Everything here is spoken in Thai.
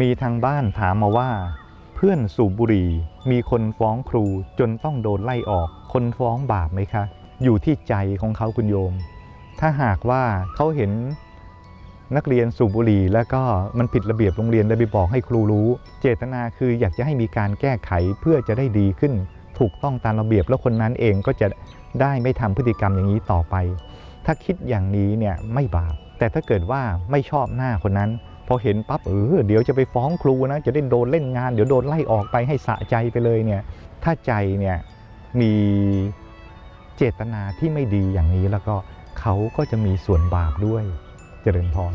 มีทางบ้านถามมาว่า เพื่อนสูบบุหรี่มีคนฟ้องครูจนต้องโดนไล่ออก คนฟ้องบาปไหมคะ อยู่ที่ใจของเขาคุณโยม ถ้าหากว่าเขาเห็นนักเรียนสูบบุหรี่แล้วก็มันผิดระเบียบโรงเรียนเลยไปบอกให้ครูรู้ เจตนาคืออยากจะให้มีการแก้ไขเพื่อจะได้ดีขึ้น ถูกต้องตามระเบียบแล้วคนนั้นเองก็จะได้ไม่ทำพฤติกรรมอย่างนี้ต่อไป ถ้าคิดอย่างนี้เนี่ยไม่บาปแต่ถ้าเกิดว่าไม่ชอบหน้าคนนั้น พอเห็นปั๊บเออเดี๋ยวจะไปฟ้องครูนะจะได้โดนเล่นงานเดี๋ยวโดนไล่ออกไปให้สะใจไปเลยเนี่ยถ้าใจเนี่ยมีเจตนาที่ไม่ดีอย่างนี้แล้วก็เขาก็จะมีส่วนบาปด้วยเจริญพร